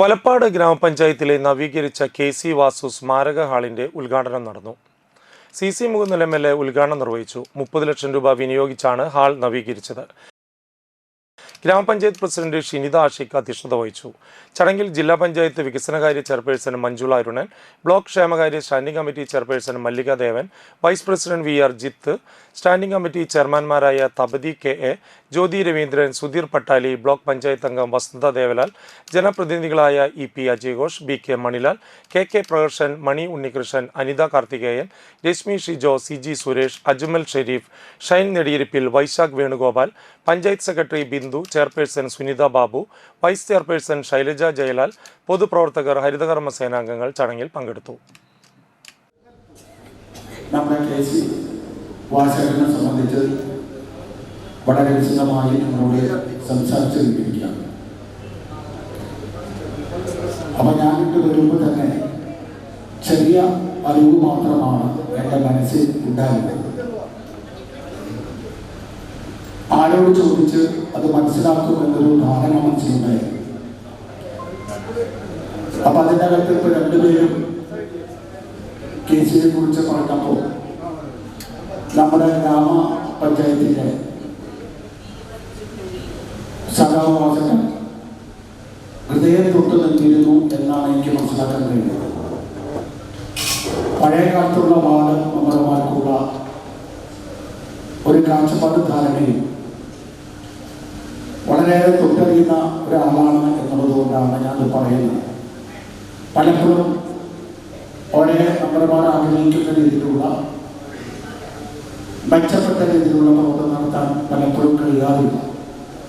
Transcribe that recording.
വലപ്പാട് ഗ്രാമപഞ്ചായത്തിലെ നവീകരിച്ച K C Vasu സ്മാരക ഹാളിന്റെ ഉദ്ഘാടനം നടന്നു. C C Mukundan M L A ഉദ്ഘാടനം നിർവഹിച്ചു. മുപ്പത് ലക്ഷം രൂപ വിനിയോഗിച്ചാണ് ഹാൾ നവീകരിച്ചത്. ഗ്രാമപഞ്ചായത്ത് പ്രസിഡന്റ് ഷിനിത ആഷിഖ് അധ്യക്ഷത വഹിച്ചു. ചടങ്ങിൽ ജില്ലാ പഞ്ചായത്ത് വികസനകാര്യ ചെയർപേഴ്സൺ മഞ്ജുള അരുണൻ ബ്ലോക്ക് ക്ഷേമകാര്യ standing committee chairperson Mallika Devan vice president V R Jith standing committee ചെയർമാൻമാരായ Tapathi K A Jyothi Raveendran Sudheer Pattali block panchayat അംഗം Vasantha Devalal ജനപ്രതിനിധികളായ E P Ajay Ghosh B K Manilal K K Prakarshan Mani Unnikrishnan Anitha Karthikeyan Rashmi Shijo C G Suresh Ajmal Sherif Shine നെടിയിരിപ്പിൽ Vaishakh Venugopal panchayat secretary Bindu chairperson Sunitha Babu vice chairperson Shailaja Jayalal പൊതുപ്രവർത്തകർ ഹരിതകർമ്മ സേനാംഗങ്ങൾ ചടങ്ങിൽ പങ്കെടുത്തു. നമ്മുടെ K C വാസകനെ സംബന്ധിച്ച് വളരെ വിശദമായി നമ്മളോട് സംസാരിച്ചു കൊണ്ടിരിക്കുകയാണ് അപ്പൊ ഞാൻ ഇട്ട് വരുമ്പോൾ തന്നെ ചെറിയ അറിവ് മാത്രമാണ് എന്റെ മനസ്സിൽ ഉണ്ടായിരുന്നത്. ആരോട് ചോദിച്ച് അത് മനസ്സിലാക്കും എന്നൊരു ധാരണ മനസ്സിലുണ്ടായി. അപ്പൊ അതിന്റെ അകത്ത് ഇപ്പൊ രണ്ടുപേരും കെ സിയെ കുറിച്ച് പറഞ്ഞപ്പോൾ നമ്മുടെ ഗ്രാമപഞ്ചായത്തിലെ സഹാവാസകൻ ഹൃദയം തൊട്ട് നിന്നിരുന്നു എന്നാണ് എനിക്ക് മനസ്സിലാക്കാൻ കഴിയുന്നത് പഴയ കാലത്തുള്ള വാർഡ് മെമ്പർമാർക്കുള്ള ഒരു കാഴ്ചപ്പാട് ധാരണയും വളരെയേറെ തൊട്ടറിയുന്ന ഒരാളാണ് എന്നുള്ളതുകൊണ്ടാണ് ഞാനത് പറയുന്നത്. പലപ്പോഴും വളരെ മെമ്പർമാർ ആഗ്രഹിക്കുന്ന രീതിയിലുള്ള മെച്ചപ്പെട്ട രീതിയിലുള്ള പ്രവർത്തനം നടത്താൻ പലപ്പോഴും കഴിയാറില്ല